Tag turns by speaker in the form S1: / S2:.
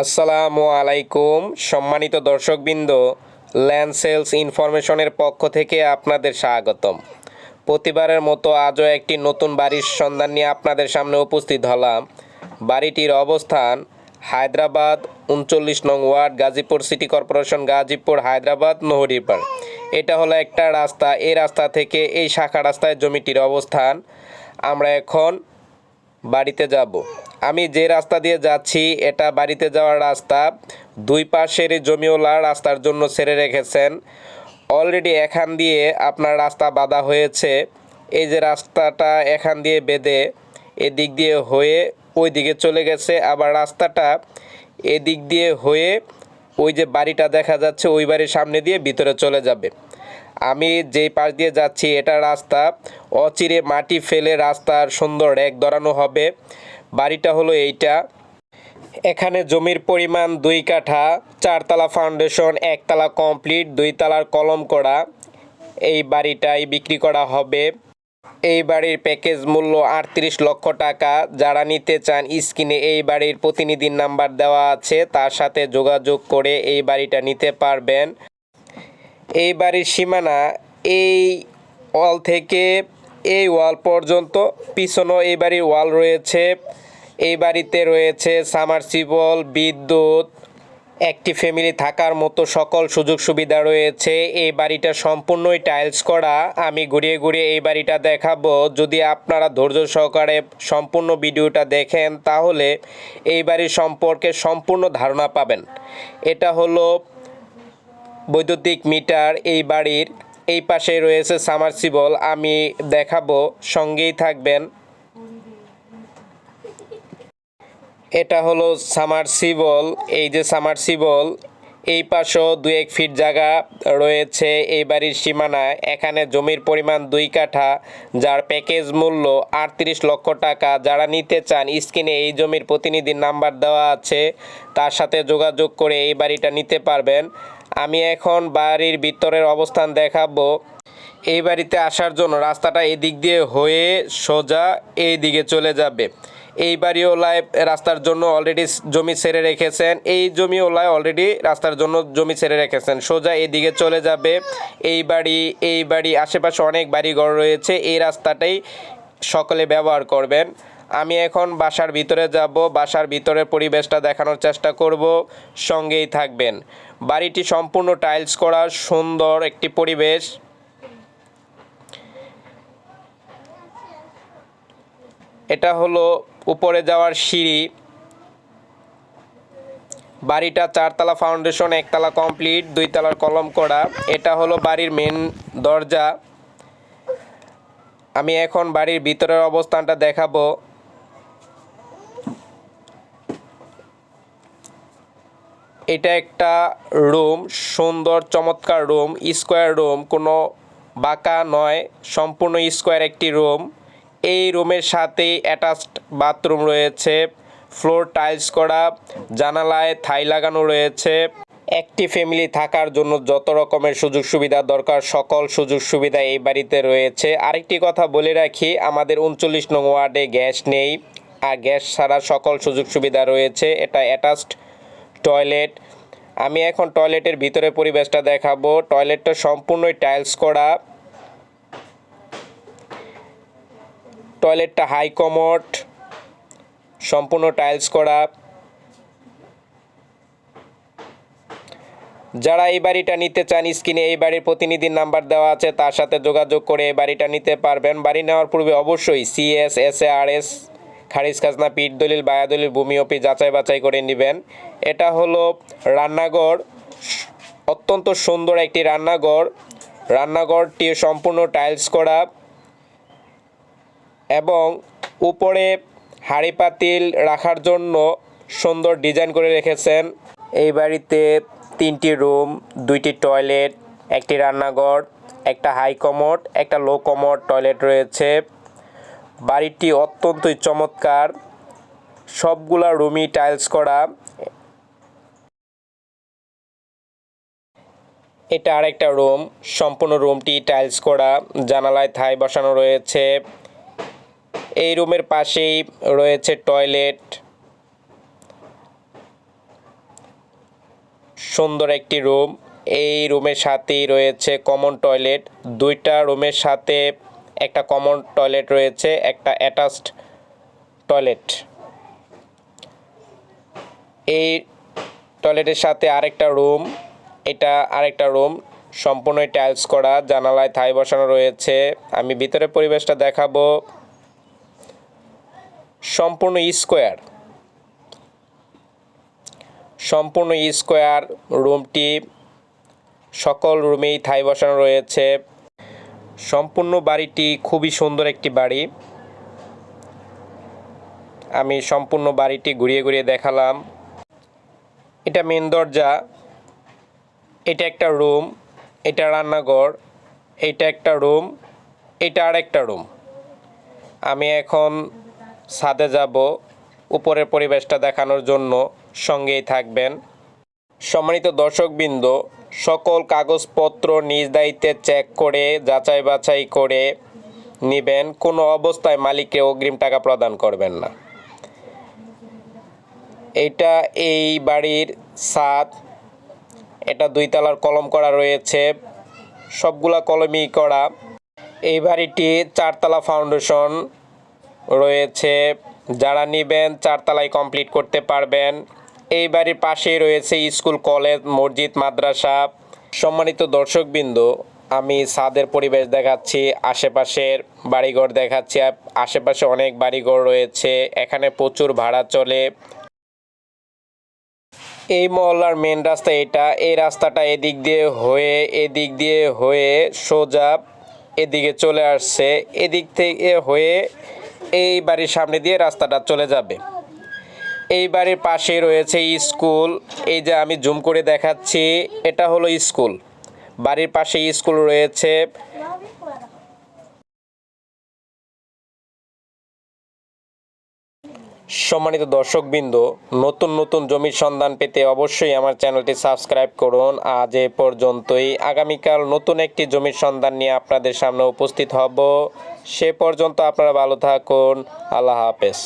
S1: আসসালামু আলাইকুম। সম্মানিত দর্শকবৃন্দ ল্যান্ড সেলস ইনফরমেশনের পক্ষ থেকে আপনাদের স্বাগতম। প্রতিবারের মতো আজও একটি নতুন বাড়ির সন্ধান নিয়ে আপনাদের সামনে উপস্থিত হলাম। বাড়িটির অবস্থান হায়দ্রাবাদ, উনচল্লিশ নং ward, Gazipur city corporation, Gazipur, Hyderabad, নহরিপাড়। এটা হলো একটা রাস্তা। এই রাস্তা থেকে এই শাখা রাস্তায় জমিটির অবস্থান। আমরা এখন বাড়িতে যাব। আমি যে রাস্তা দিয়ে যাচ্ছি, এটা বাড়িতে যাওয়ার রাস্তা। দুই পাশের জমিওলা রাস্তার জন্য ছেড়ে রেখেছেন। অলরেডি এখান দিয়ে আপনার রাস্তা বাঁধা হয়েছে। এই যে রাস্তাটা এখান দিয়ে বেঁধে এদিক দিয়ে হয়ে ওই দিকে চলে গেছে। আবার রাস্তাটা এদিক দিয়ে হয়ে ওই যে বাড়িটা দেখা যাচ্ছে, ওই বাড়ির সামনে দিয়ে ভিতরে চলে যাবে। আমি যেই পাশ দিয়ে যাচ্ছি, এটা রাস্তা। অচিরে মাটি ফেলে রাস্তার সুন্দর এক ধরানো হবে। বাড়িটা হলো এইটা। এখানে জমির পরিমাণ দুই কাঠা, চারতলা ফাউন্ডেশন, একতলা কমপ্লিট দুই তলার কলম করা। এই বাড়িটাই বিক্রি করা হবে। এই বাড়ির প্যাকেজ মূল্য আটত্রিশ লক্ষ টাকা। যারা নিতে চান, স্ক্রিনে এই বাড়ির প্রতিনিধির নাম্বার দেওয়া আছে। তার সাথে যোগাযোগ করে এই বাড়িটা নিতে পারবেন। এই বাড়ির সীমানা এই ওয়াল থেকে এই ওয়াল পর্যন্ত। পিছনেও এই বাড়ির ওয়াল রয়েছে। এই বাড়িতে রয়েছে সামারসিবল বিদ্যুৎ, একটি ফ্যামিলি থাকার মতো সকল সুযোগ সুবিধা রয়েছে। এই বাড়িটা সম্পূর্ণই টাইলস করা। আমি ঘুরিয়ে ঘুরিয়ে এই বাড়িটা দেখাবো। যদি আপনারা ধৈর্য সহকারে সম্পূর্ণ ভিডিওটা দেখেন, তাহলে এই বাড়ির সম্পর্কে সম্পূর্ণ ধারণা পাবেন। এটা হলো বৈদ্যুতিক মিটার এই বাড়ির এই পাশে রয়েছে সামারসিবল। আমি দেখাবো, সঙ্গেই থাকবেন। এটা হলো সামারসিবল। এই যে সামারসিবল, এই পাশেও দু এক ফিট জায়গা রয়েছে এই বাড়ির সীমানায়। এখানে জমির পরিমাণ দুই কাঠা, যার প্যাকেজ মূল্য আটত্রিশ লক্ষ টাকা। যারা নিতে চান, স্ক্রিনে এই জমির প্রতিনিধির নাম্বার দেওয়া আছে। তার সাথে যোগাযোগ করে এই বাড়িটা নিতে পারবেন। আমি এখন বাড়ির ভিতরের অবস্থান দেখাবো। এই বাড়িতে আসার জন্য রাস্তাটা এদিক দিয়ে হয়ে সোজা এই দিকে চলে যাবে। এই বাড়িওলায় রাস্তার জন্য অলরেডি জমি ছেড়ে রেখেছেন। এই জমিওলায় অলরেডি রাস্তার জন্য জমি ছেড়ে রেখেছেন। সোজা এদিকে চলে যাবে। এই বাড়ি এই বাড়ি আশেপাশে অনেক বাড়িঘর রয়েছে। এই রাস্তাটাই সকলে ব্যবহার করবেন। আমি এখন বাসার ভিতরে যাব, বাসার ভিতরের পরিবেশটা দেখানোর চেষ্টা করব, সঙ্গেই থাকবেন। বাড়িটি সম্পূর্ণ টাইলস করা, সুন্দর একটি পরিবেশ। এটা হলো উপরে যাওয়ার সিঁড়ি। বাড়িটা চারতলা ফাউন্ডেশন, একতলা কমপ্লিট দুই তলার কলম করা। এটা হলো বাড়ির মেন দরজা। আমি এখন বাড়ির ভিতরের অবস্থানটা দেখাবো। এটা একটা রুম, সুন্দর, চমৎকার রুম, স্কোয়ার রুম, কোনো বাঁকা নয়, সম্পূর্ণ স্কোয়ার একটি রুম। এই রুমের সাথেই অ্যাটাচড বাথরুম রয়েছে, ফ্লোর টাইলস করা, জানালায় থাই লাগানো রয়েছে। একটি ফ্যামিলি থাকার জন্য যত রকমের সুযোগ সুবিধা দরকার, সকল সুযোগ সুবিধা এই বাড়িতে রয়েছে। আরেকটি কথা বলে রাখি, আমাদের উনচল্লিশ নং ওয়ার্ডে গ্যাস নেই, আর গ্যাস ছাড়া সকল সুযোগ সুবিধা রয়েছে, এটা অ্যাটাচড টয়লেট। আমি এখন টয়লেটের ভিতরে পরিবেশটা দেখাবো। টয়লেটটা সম্পূর্ণই টাইলস করা। টয়লেটটা হাই কমোড। সম্পূর্ণ টাইলস করা। যারা এই বাড়িটা নিতে চান, স্ক্রিনে এই বাড়ির প্রতিনিধির নাম্বার দেওয়া আছে, তার সাথে যোগাযোগ করে এই বাড়িটা নিতে পারবেন। বাড়ি নেওয়ার পূর্বে অবশ্যই CS S A R S খারিজ খাজনা, পিঠ দলিল, বায়া দলিল, ভূমি অফিস যাচাই বাছাই করে নেবেন। এটা হলো রান্নাঘর, অত্যন্ত সুন্দর একটি রান্নাঘর। রান্নাঘরটি সম্পূর্ণ টাইলস করা এবং উপরে হাঁড়ি পাতিল রাখার জন্য সুন্দর ডিজাইন করে রেখেছেন। এই বাড়িতে তিনটি রুম, দুইটি টয়লেট, একটি রান্নাঘর, একটা হাই কমোড, একটা লো কমোড টয়লেট রয়েছে। বাড়িটি অত্যন্তই চমৎকার। সবগুলা রুমই টাইলস করা। এটা আরেকটা রুম। সম্পূর্ণ রুমটি টাইলস করা। জানালায় থাই বসানো রয়েছে। এই রুমের পাশেই রয়েছে টয়লেট সুন্দর একটি রুম। এই রুমের সাথেই রয়েছে কমন টয়লেট দুইটা রুমের সাথে একটা কমন টয়লেট রয়েছে, একটা অ্যাটাচড টয়লেট এই টয়লেটের সাথে আরেকটা রুম এটা আরেকটা রুম সম্পূর্ণ টাইলস করা, জানালায় থাই বসানো রয়েছে। আমি ভিতরের পরিবেশটা দেখাবো। সম্পূর্ণ স্কোয়ার সম্পূর্ণ স্কোয়ার রুমটি সকল রুমেই থাই বসানো রয়েছে। সম্পূর্ণ বাড়িটি খুবই সুন্দর একটি বাড়ি। আমি সম্পূর্ণ বাড়িটি ঘুরিয়ে ঘুরিয়ে দেখালাম। এটা মেন দরজা। এটা একটা রুম এটা রান্নাঘর, এটা একটা রুম এটা আরেকটা রুম আমি এখন ছাদে যাব, উপরের পরিবেশটা দেখানোর জন্য সঙ্গেই থাকবেন। সম্মানিত দর্শকবৃন্দ সকল কাগজপত্র নিজ দায়িত্বে চেক করে, যাচাই বাছাই করে নেবেন। কোনো অবস্থায় মালিককে অগ্রিম টাকা প্রদান করবেন না। এটা এই বাড়ির ছাদ। এটা দুই তলার কলম করা রয়েছে। সবগুলা কলমই করা। এই বাড়িটি চারতলা ফাউন্ডেশন রয়েছে। যারা নেবেন, চারতলায় কমপ্লিট করতে পারবেন। এই বাড়ির পাশেই রয়েছে স্কুল, কলেজ, মসজিদ, মাদ্রাসা। সম্মানিত দর্শকবৃন্দ, আমি ছাদের পরিবেশ দেখাচ্ছি, আশেপাশের বাড়িঘর দেখাচ্ছি আশেপাশে অনেক বাড়িঘর রয়েছে, এখানে প্রচুর ভাড়া চলে। এই মহল্লার মেন রাস্তা এটা, এই রাস্তাটা এদিক দিয়ে হয়ে, এদিক দিয়ে হয়ে সোজা এদিকে চলে আসছে, এদিক থেকে হয়ে এই বাড়ির সামনে দিয়ে রাস্তাটা চলে যাবে। এই বাড়ির পাশে রয়েছে স্কুল। এই যে আমি জুম করে দেখাচ্ছি, এটা হলো স্কুল। বাড়ির পাশে স্কুল রয়েছে। সম্মানিত দর্শকবৃন্দ, নতুন নতুন জমির সন্ধান পেতে অবশ্যই আমার চ্যানেলটি সাবস্ক্রাইব করুন। আজ এ পর্যন্তই। আগামীকাল নতুন একটি জমির সন্ধান নিয়ে আপনাদের সামনে উপস্থিত হব। সে পর্যন্ত আপনারা ভালো থাকুন। আল্লাহ হাফেজ।